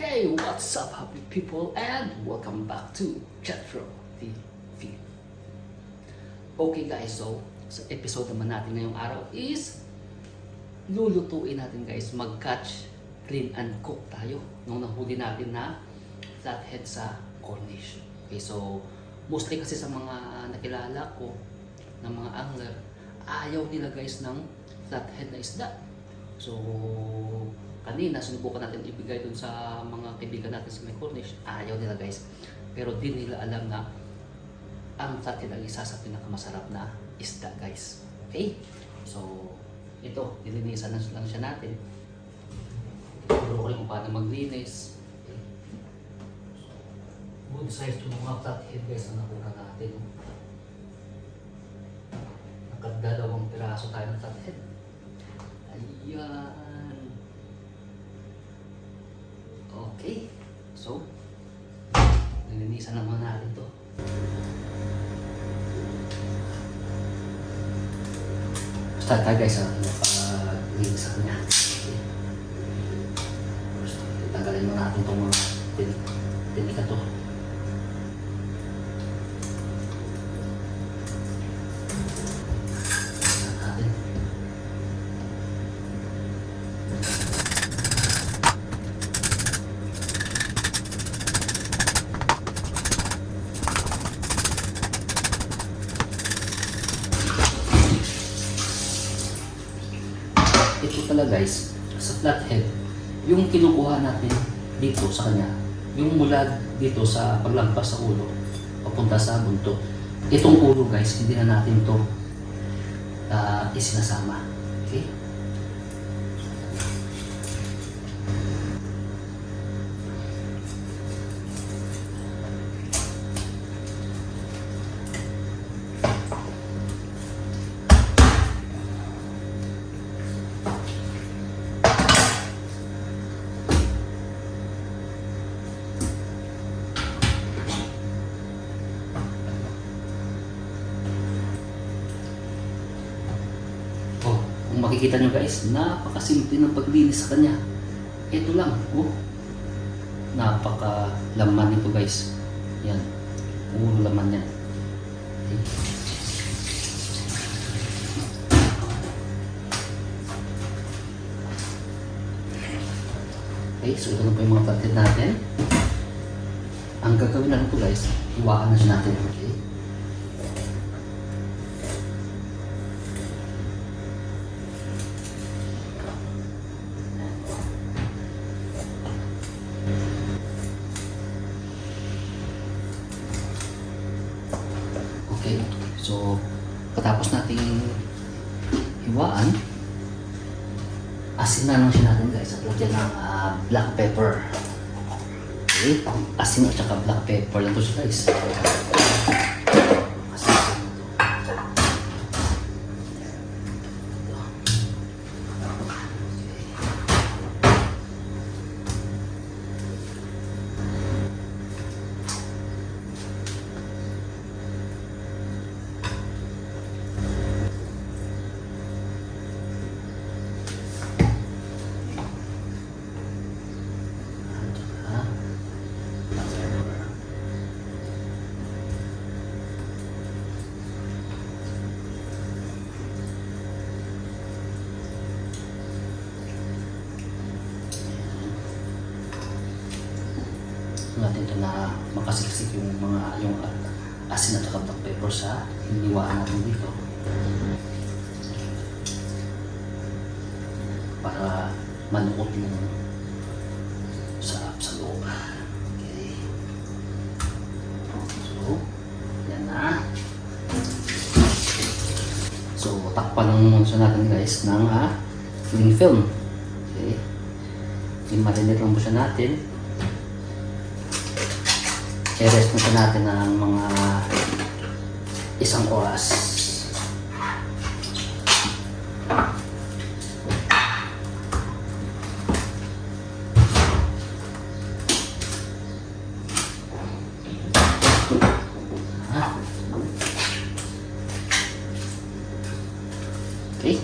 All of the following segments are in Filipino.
Hey, what's up, happy people, and welcome back to Chatro TV. Okay guys, so sa episode naman natin ngayong araw is lulutuin natin guys, mag-catch, clean and cook tayo nung nahuli natin na flathead sa Cornish. Okay, so mostly kasi sa mga nakilala ko ng mga angler, ayaw nila guys ng flathead na isda. So, kanina sinubukan natin ibigay dun sa mga kaibigan natin sa may Cornish, ayaw nila guys. Pero di nila alam na ang flathead ang isa sa pinakamasarap na isda guys. Okay? So, ito, nilinisan lang siya natin. Turo ko rin kung paano maglinis. Good size yung mga flathead guys na nakuha natin. Nakadalawang piraso tayo ng flathead. Ayan. Okay. So, nilinisan naman natin to. Start tayo guys sa pinapaglinis sa kanya. Okay. First, tanggalin mo natin itong mga tin tinika to. Pala guys, sa flathead, yung kinukuha natin dito sa kanya, yung mula dito sa paglampas sa ulo, papunta sa buntot, itong ulo guys, hindi na natin to uh, isinasama. Makikita nyo guys, napakasimple ng paglinis sa kanya. Ito lang, oh. Napaka laman nito guys. Yan. Puro laman yan. Okay. Okay, so ito na po yung mga flathead natin. Ang gagawin na lang ito guys, iwaan na siya natin. Okay, hiwaan, asin na lang siya natin guys at lagyan ng ah, black pepper. Okay, asin at saka black pepper lang to siya guys. Natin ito na makasiksik yung mga yung asin at black pepper sa hiniwaan natin dito para manuot yung sarap sa loob. Okay. So, yan na. So, takpan lang siya natin guys ng uh, cling film. Okay. I-marinate lang po siya natin. I-rest siya natin ng mga isang oras. Okay.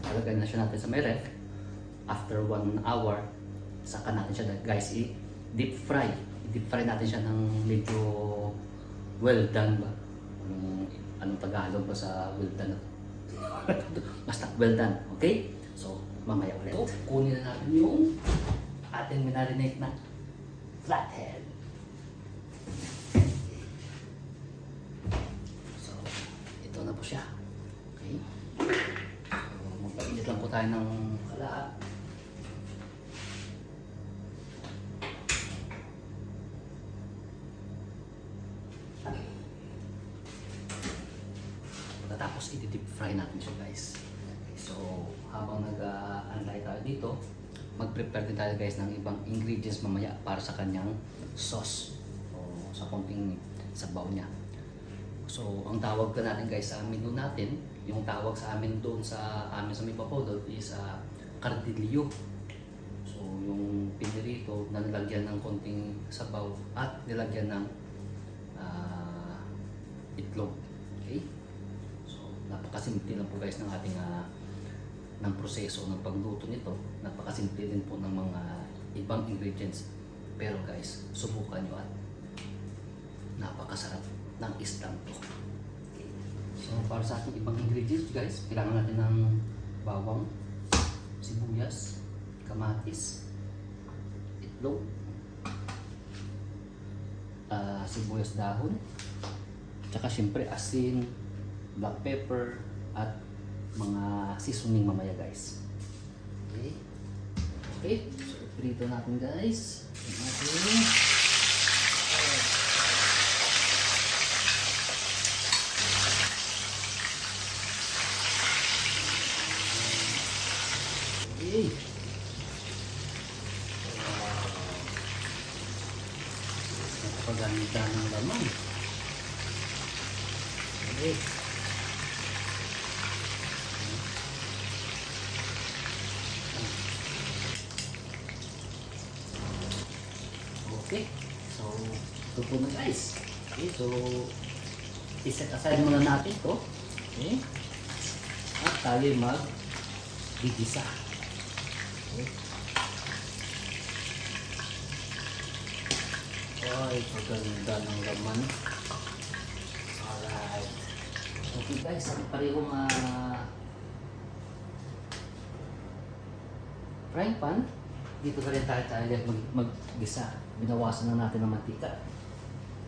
Ilagay na siya natin sa may ref. After 1 hour, saka natin siya guys i-deep fry. I-deep fry natin siya ng medyo well done ba? Anong, anong Tagalog ba sa well done? Basta well done, okay? So, mamaya ulit. So, kunin na natin yung ating minarinate na flathead. So, ito na po siya. Okay? So, magpainit lang po tayo ng kalahat. Fry natin siya guys. So, habang nag-anlay tayo dito, mag-prepare din tayo guys ng ibang ingredients mamaya para sa kanyang sauce. O sa konting sabaw niya. So, ang tawag ka natin guys sa menu natin, yung tawag sa amin doon sa amin sa may doon is uh, cardillo. So, yung pinirito na nilagyan ng konting sabaw at nilagyan ng ah, itlog. Okay? Napakasimple lang po guys ng ating ah, ng proseso ng pagluto nito. Napakasimple din po ng mga ibang ingredients. Pero guys, subukan nyo at napakasarap ng isdang to. So, para sa ating ibang ingredients guys, kailangan natin ng bawang, sibuyas, kamatis, itlog, ah, sibuyas dahon, tsaka syempre asin, black pepper, at mga seasoning mamaya guys. Okay? Okay, so prito natin guys. Yung ating Okay. Napakaganda ng laman. Okay. So, ito po na guys. Okay, so iset aside muna natin to. Okay. At tayo mag gigisa. Okay. Ay, paganda ng laman. Alright. Okay guys, ang parehong uh, frying pan. Dito na rin tayo tayo mag, mag-gisa. Binawasan na natin ng mantika.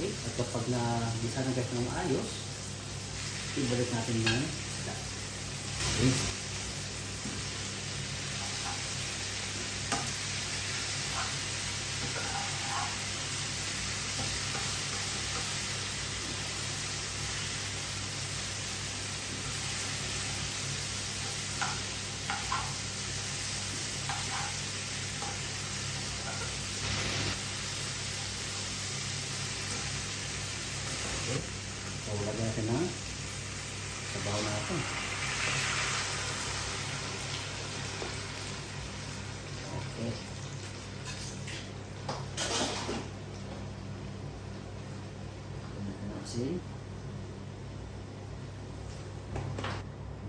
Okay, at kapag na gisa na guys ng maayos, ibalik natin yung isda. Okay. So, lagyan natin ng sabaw natin. Okay. Lagyan natin ng asin.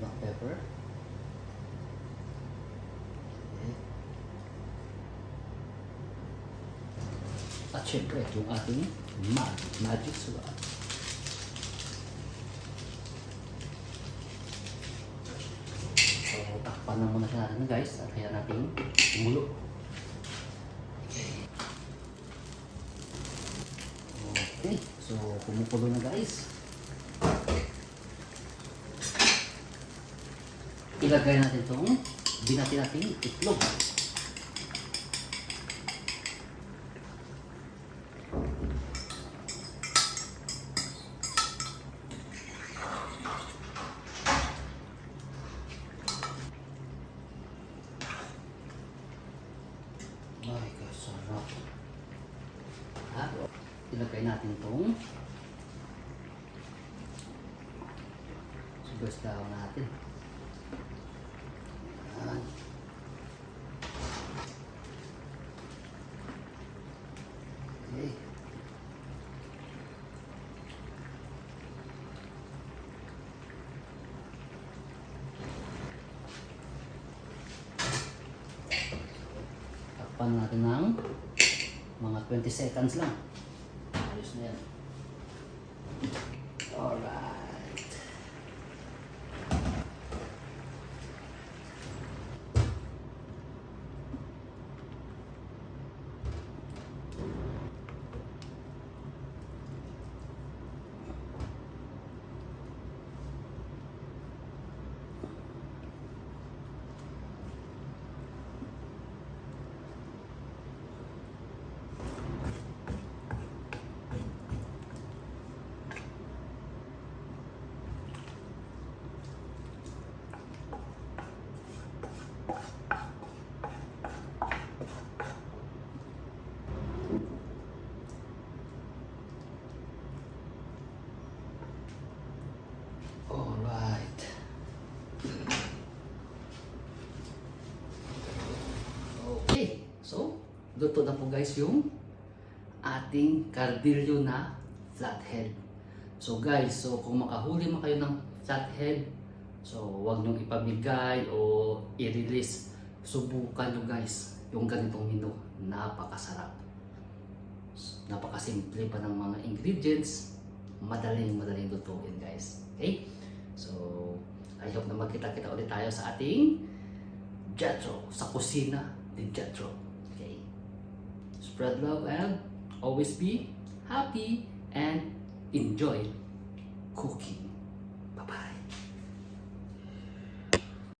Black pepper. At syempre, yung ating mag magic sulat. So, takpan na muna siya natin guys at kaya natin umulo. Okay, So, pumupulo na guys. Ilagay natin itong binati natin itlog. Ilagay natin itong Subas daw natin. Yan. Okay. Takpan natin ng mga 20 seconds lang. Ayos na yan. Alright. Alright. Okay. So, luto na po guys yung ating cardillo na flathead. So guys, so kung makahuli man kayo ng flathead, so wag niyong ipamigay o i-release. Subukan nyo guys yung ganitong menu. Napakasarap. Napakasimple pa ng mga ingredients. Madaling madaling lutuin guys. Okay? So, I hope na magkita-kita ulit tayo sa ating Jetro, sa kusina ni Jetro. Spread love and always be happy and enjoy cooking.